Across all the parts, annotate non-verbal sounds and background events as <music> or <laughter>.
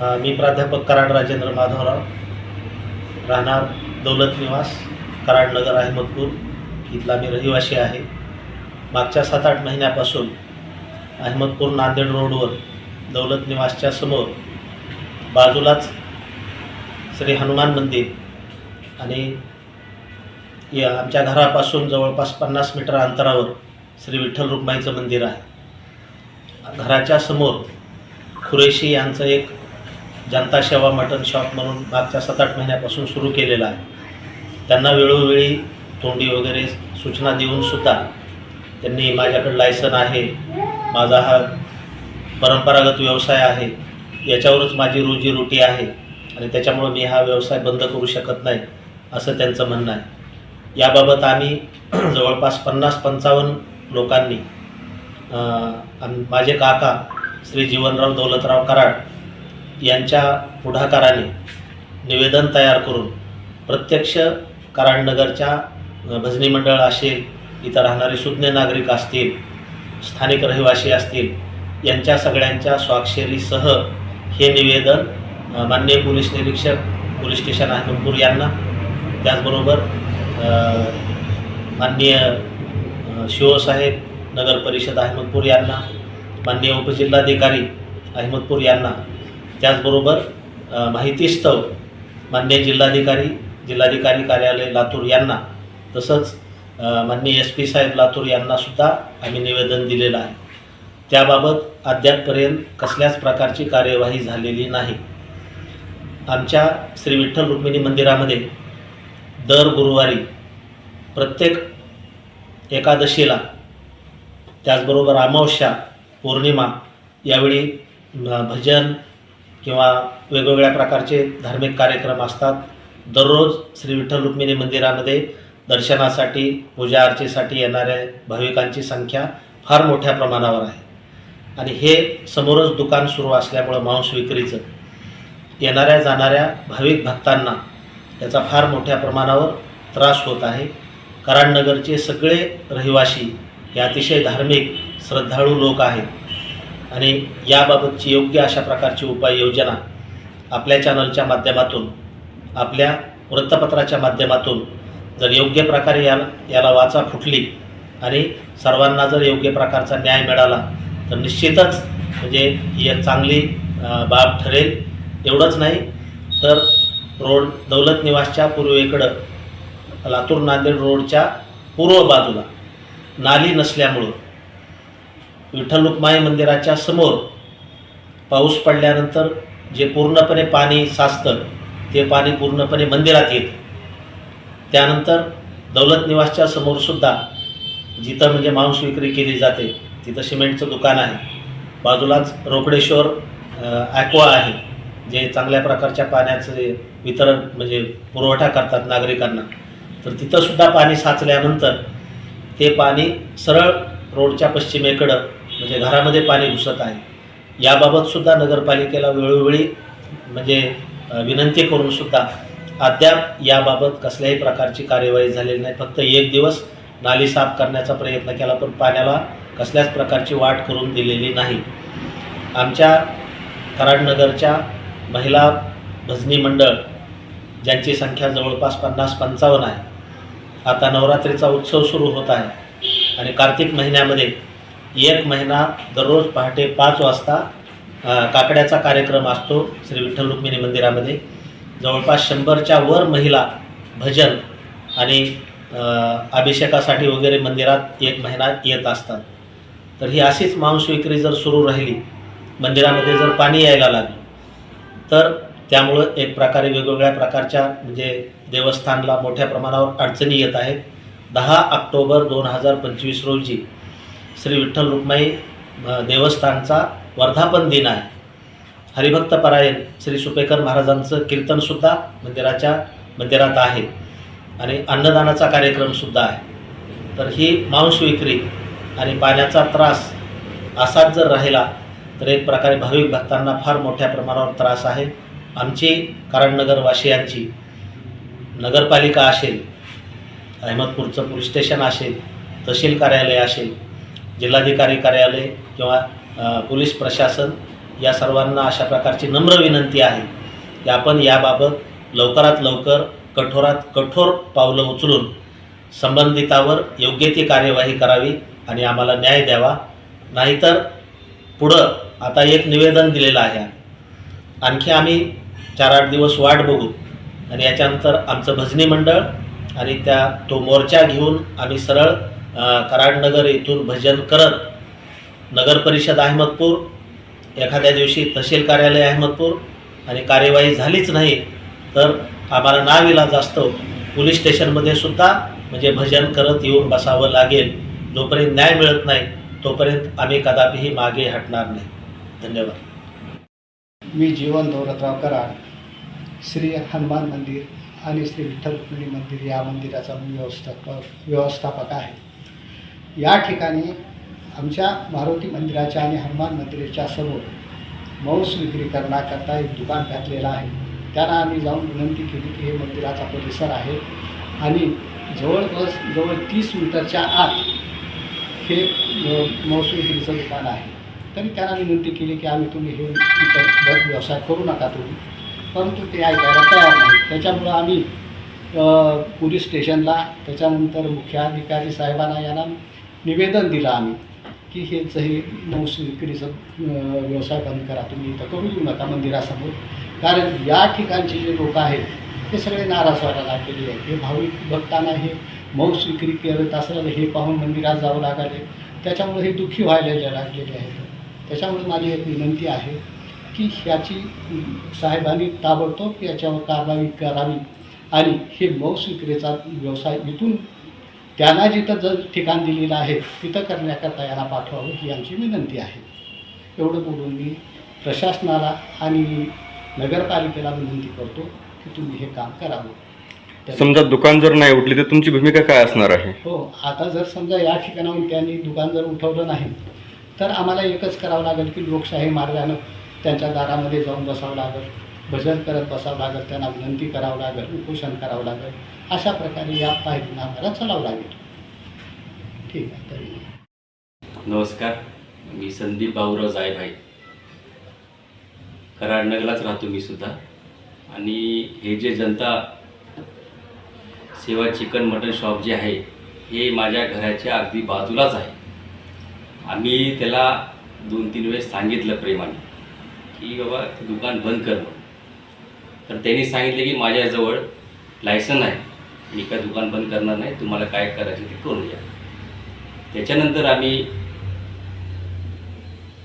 मी प्राध्यापक कराड राजेंद्र माधवराव. राहणार दौलत निवास कराडनगर अहमदपूर. इथला मी रहिवासी आहे. मागच्या सात आठ महिन्यापासून अहमदपूर नांदेड रोडवर दौलत निवासच्या समोर बाजूलाच श्री हनुमान मंदिर आणि या आमच्या घरापासून जवळपास पन्नास मीटर अंतरावर श्री विठ्ठल रुक्माईचं मंदिर आहे. घराच्या समोर खुरेशी यांचं एक जनता सेवा मटन शॉप म्हणून मागच्या सात आठ महिन्यापासून सुरू केलेला आहे. त्यांना वेळोवेळी तोंडी वगैरे सूचना देऊनसुद्धा त्यांनी माझ्याकडे लायसन आहे. माझा हा परंपरागत व्यवसाय आहे. याच्यावरच माझी रोजीरोटी आहे आणि त्याच्यामुळं मी हा व्यवसाय बंद करू शकत नाही असं त्यांचं म्हणणं आहे. याबाबत आम्ही <clears throat> जवळपास पन्नास पंचावन्न लोकांनी माझे काका श्री जीवनराव दौलतराव कराड यांच्या पुढाकाराने निवेदन तयार करून प्रत्यक्ष कराडनगरच्या भजनी मंडळ असेल इथं राहणारे सुज्ञ नागरिक असतील स्थानिक रहिवासी असतील यांच्या सगळ्यांच्या स्वाक्षरीसह हे निवेदन माननीय पोलीस निरीक्षक पोलीस स्टेशन अहमदपूर यांना त्याचबरोबर माननीय शिवसाहेब नगर परिषद अहमदपूर यांना माननीय उपजिल्हाधिकारी अहमदपूर यांना त्याचबरोबर माहितीस्तव मान्य जिल्हाधिकारी जिल्हाधिकारी कार्यालय लातूर यांना तसंच माननीय एस पी साहेब लातूर यांनासुद्धा आम्ही निवेदन दिलेलं आहे. त्याबाबत अद्यापपर्यंत कसल्याच प्रकारची कार्यवाही झालेली नाही. आमच्या श्री विठ्ठल रुक्मिणी मंदिरामध्ये दर गुरुवारी प्रत्येक एकादशीला त्याचबरोबर अमावस्या पौर्णिमा यावेळी भजन किंवा वेगवेगळ्या प्रकारचे धार्मिक कार्यक्रम असतात. दररोज श्री विठ्ठल रुक्मिणी मंदिरामध्ये दर्शनासाठी पूजा अर्चेसाठी येणाऱ्या भाविकांची संख्या फार मोठ्या प्रमाणावर आहे. आणि हे समोरच दुकान सुरू असल्यामुळं मांस विक्रीचं येणाऱ्या जाणाऱ्या भाविक भक्तांना त्याचा फार मोठ्या प्रमाणावर त्रास होत आहे. कराडनगरचे सगळे रहिवासी हे अतिशय धार्मिक श्रद्धाळू लोक आहेत. आणि याबाबतची योग्य अशा प्रकारची उपाययोजना आपल्या चॅनलच्या माध्यमातून आपल्या वृत्तपत्राच्या माध्यमातून जर योग्य प्रकारे या याला वाचा फुटली आणि सर्वांना जर योग्य प्रकारचा न्याय मिळाला तर निश्चितच म्हणजे ही एक चांगली बाब ठरेल. एवढंच नाही तर रोड दौलत निवासच्या पूर्वेकडं लातूर नांदेड रोडच्या पूर्व बाजूला नाली नसल्यामुळं विठ्ठल रुक्माई मंदिराच्या समोर पाऊस पडल्यानंतर जे पूर्णपणे पाणी साचतं ते पाणी पूर्णपणे मंदिरात येतं. त्यानंतर दौलत निवासच्या समोरसुद्धा जिथं म्हणजे मांस विक्री केली जाते तिथं सिमेंटचं दुकान आहे. बाजूलाच रोकडेश्वर ॲक्वा आहे जे चांगल्या प्रकारच्या पाण्याचे वितरण म्हणजे पुरवठा करतात नागरिकांना. तर तिथंसुद्धा पाणी साचल्यानंतर ते पाणी सरळ रोडच्या पश्चिमेकडं म्हणजे घरामध्ये पाणी घुसत आहे. याबाबतसुद्धा नगरपालिकेला वेळोवेळी म्हणजे विनंती करूनसुद्धा अद्याप याबाबत कसल्याही प्रकारची कार्यवाही झालेली नाही. फक्त एक दिवस नाली साफ करण्याचा प्रयत्न केला पण पाण्याला कसल्याच प्रकारची वाट करून दिलेली नाही. आमच्या कराडनगरच्या महिला भजनी मंडळ ज्यांची संख्या जवळपास पन्नास पंचावन्न आहे आता नवरात्रीचा उत्सव सुरू होत आहे. आणि कार्तिक महिन्यामध्ये एक महिना दररोज पहाटे पाच वाजता काकड्याचा कार्यक्रम असतो श्री विठ्ठल रुक्मिणी मंदिरामध्ये. जवळपास शंभरच्या वर महिला भजन आणि अभिषेकासाठी वगैरे मंदिरात एक महिना येत असतात. तर ही अशीच मांस विक्री जर सुरू राहिली मंदिरामध्ये जर पाणी यायला लागलं तर त्यामुळं एक प्रकारे वेगवेगळ्या प्रकारच्या म्हणजे देवस्थानला मोठ्या प्रमाणावर अडचणी येत आहेत. दहा ऑक्टोबर दोन हजार पंचवीस रोजी श्री विठ्ठल रुक्माई देवस्थानचा वर्धापन दिन आहे. हरिभक्त परायण श्री सुपेकर महाराजांचं कीर्तनसुद्धा मंदिराच्या मंदिरात आहे आणि अन्नदानाचा कार्यक्रमसुद्धा आहे. तर ही मांस विक्री आणि पाण्याचा त्रास असाच जर राहिला तर एक प्रकारे भाविक भक्तांना फार मोठ्या प्रमाणावर त्रास आहे. आमची कारणनगरवासियांची नगरपालिका असेल अहमदपूरचं पोलीस स्टेशन असेल तहसील कार्यालय असेल जिल्हाधिकारी कार्यालय किंवा पोलीस प्रशासन या सर्वांना अशा प्रकारची नम्र विनंती आहे की आपण याबाबत लवकरात लवकर कठोरात कठोर पावलं उचलून संबंधितावर योग्य ती कार्यवाही करावी आणि आम्हाला न्याय द्यावा. नाहीतर पुढं आता एक निवेदन दिलेलं आहे. आणखी आम्ही चार आठ दिवस वाट बघू आणि याच्यानंतर आमचं भजनी मंडळ आणि त्या तो मोर्चा घेऊन आम्ही सरळ कराडनगर येथून भजन करत नगर परिषद अहमदपूर एखाद्या दिवशी तहसील कार्यालय अहमदपूर आणि कार्यवाही झालीच नाही तर आम्हाला नाविलाज असतो. पोलीस स्टेशनमध्ये सुद्धा म्हणजे भजन करत येऊन बसावं लागेल. जोपर्यंत न्याय मिळत नाही तोपर्यंत आम्ही कदापिही मागे हटणार नाही. धन्यवाद. मी जीवन दौलतराव कराड श्री हनुमान मंदिर. आणि श्री विठ्ठल रुक्मिणी मंदिर या मंदिराचा मी व्यवस्थापक व्यवस्थापक आहे. या ठिकाणी आमच्या मारुती मंदिराच्या आणि हनुमान मंदिराच्या समोर मौस विक्री करण्याकरता एक दुकान घातलेलं आहे. त्यांना आम्ही जाऊन विनंती केली की हे मंदिराचा परिसर आहे आणि जवळपास जवळ तीस मीटरच्या आत हे अ, मौस विक्रीचं दुकान आहे. तरी त्यांना विनंती केली की आम्ही तुम्ही हे व्यवसाय करू नका तुम्ही. परंतु ते ऐकायला तयार नाही त्याच्यामुळं आम्ही पोलीस स्टेशनला त्याच्यानंतर मुख्याधिकारी साहेबांना यांना निवेदन दिलं आम्ही की हेच हे मौस विक्रीचं व्यवसाय बंद करा. तुम्ही इथं करू देऊ नका मंदिरासमोर. कारण या ठिकाणचे जे लोक आहेत ते सगळे नाराज व्हायला लागलेले आहेत. हे भाविक भक्तांना हे मौस विक्री करत असलं हे पाहून मंदिरात जावं लागले त्याच्यामुळे हे दुःखी व्हायला लागलेले आहेत. त्याच्यामुळे माझी एक विनंती आहे की ह्याची साहेबांनी ताबडतोब याच्यावर कारवाई करावी. आणि हे मौस विक्रीचा व्यवसाय इथून त्यांना जिथं जर ठिकाण दिलेलं आहे तिथं करण्याकरता यांना पाठवावं ही आमची विनंती आहे. एवढं बोलून मी प्रशासनाला आणि नगरपालिकेला विनंती करतो की तुम्ही हे काम करावं. तर- समजा दुकान जर नाही उठली तर तुमची भूमिका काय असणार आहे? हो आता जर समजा या ठिकाणाहून त्यांनी दुकान जर उठवलं नाही तर आम्हाला एकच करावं लागेल की लोकशाही मार्गानं त्यांच्या दारामध्ये जाऊन बसावं लागेल. भजन करत बसावं लागेल त्यांना विनंती करावं लागेल उपोषण करावं लागेल. अशा प्रकारे या पायरीनं आम्हाला चालावं लागेल. ठीक आहे तरी. नमस्कार मी संदीप बाबूराव जायभाई. कराडनगरलाच राहतो मी सुद्धा. आणि हे जे जनता सेवा चिकन मटन शॉप जे आहे हे माझ्या घराच्या अगदी बाजूलाच आहे. आम्ही त्याला दोन तीन वेळेस सांगितलं प्रेमाने. की बाबा ते दुकान बंद कर तर त्यांनी सांगितले की माझ्याजवळ लायसन आहे मी काय दुकान बंद करणार नाही तुम्हाला काय करायचं ते करून घ्या. त्याच्यानंतर आम्ही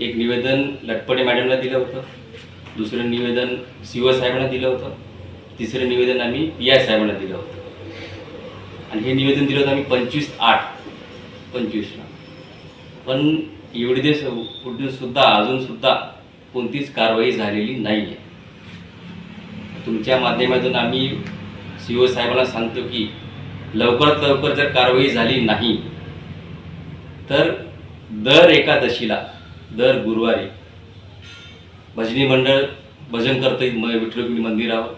एक निवेदन लटपटे मॅडमला दिलं होतं. दुसरं निवेदन सी साहेबांना दिलं होतं. तिसरं निवेदन आम्ही पी आय साहेबांना दिलं होतं. आणि हे निवेदन दिलं होतं आम्ही पंचवीस आठ पंचवीसला. पण एवढे दिवस उठून सुद्धा अजूनसुद्धा कोणतीच कारवाई झालेली नाही आहे तुमच्या माध्यमातून आम्ही सी ओ साहेबांना सांगतो की लवकरात लवकर जर कारवाई झाली नाही तर दर एकादशीला दर गुरुवारी भजनी मंडळ भजन करतं म विठ्ठल मंदिरावर.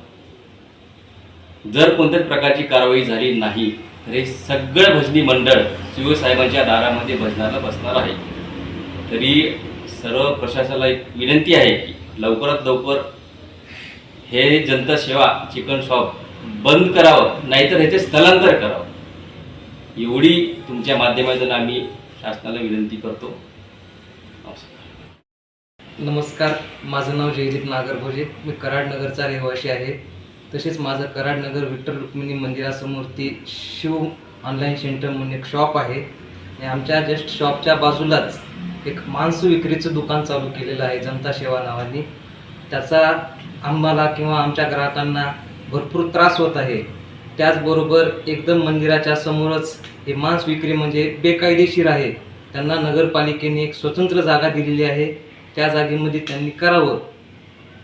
जर कोणत्याच प्रकारची कारवाई झाली नाही तर हे सगळं भजनी मंडळ शिवसाहेबांच्या दारामध्ये भजनाला बसणार आहे. तरी सर्व प्रशासनाला एक विनंती आहे की लवकरात लवकर हे जनता सेवा चिकन शॉप बंद करावं नाहीतर ह्याचे स्थलांतर करावं. एवढी तुमच्या माध्यमातून आम्ही शासनाला विनंती करतो. नमस्कार. माझं नाव जयदीप नागरभोजे. मी कराडनगरचा रहिवासी आहे. तसेच माझं कराडनगर विठ्ठल रुक्मिणी मंदिरासमोर ती शिव ऑनलाईन सेंटर म्हणून एक शॉप आहे. आणि आमच्या जस्ट शॉपच्या बाजूलाच एक मांस विक्रीचं दुकान चालू केलेलं आहे जनता सेवा नावाने. त्याचा आम्हाला किंवा आमच्या ग्राहकांना भरपूर त्रास होत आहे. त्याचबरोबर एकदम मंदिराच्या समोरच हे मांस विक्री म्हणजे बेकायदेशीर आहे. त्यांना नगरपालिकेने एक स्वतंत्र जागा दिलेली आहे. त्या जागेमध्ये त्यांनी करावं.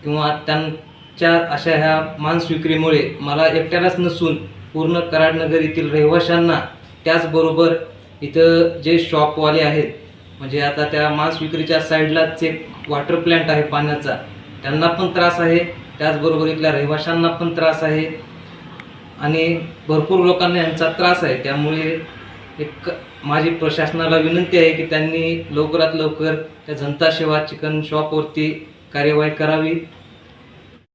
किंवा त्यांच्या अशा ह्या मांस विक्रीमुळे मला एकट्यालाच नसून पूर्ण कराडनगर येथील रहिवाशांना त्याचबरोबर इथं जे शॉपवाले आहेत म्हणजे आता त्या मांस विक्रीच्या साईडलाच एक वॉटर प्लॅन्ट आहे पाण्याचा त्यांना पण त्रास आहे. त्याचबरोबर इथल्या रहिवाशांना पण त्रास आहे. आणि भरपूर लोकांना यांचा त्रास आहे. त्यामुळे एक माझी प्रशासनाला विनंती आहे की त्यांनी लवकरात लवकर त्या जनता सेवा चिकन शॉपवरती कार्यवाही करावी.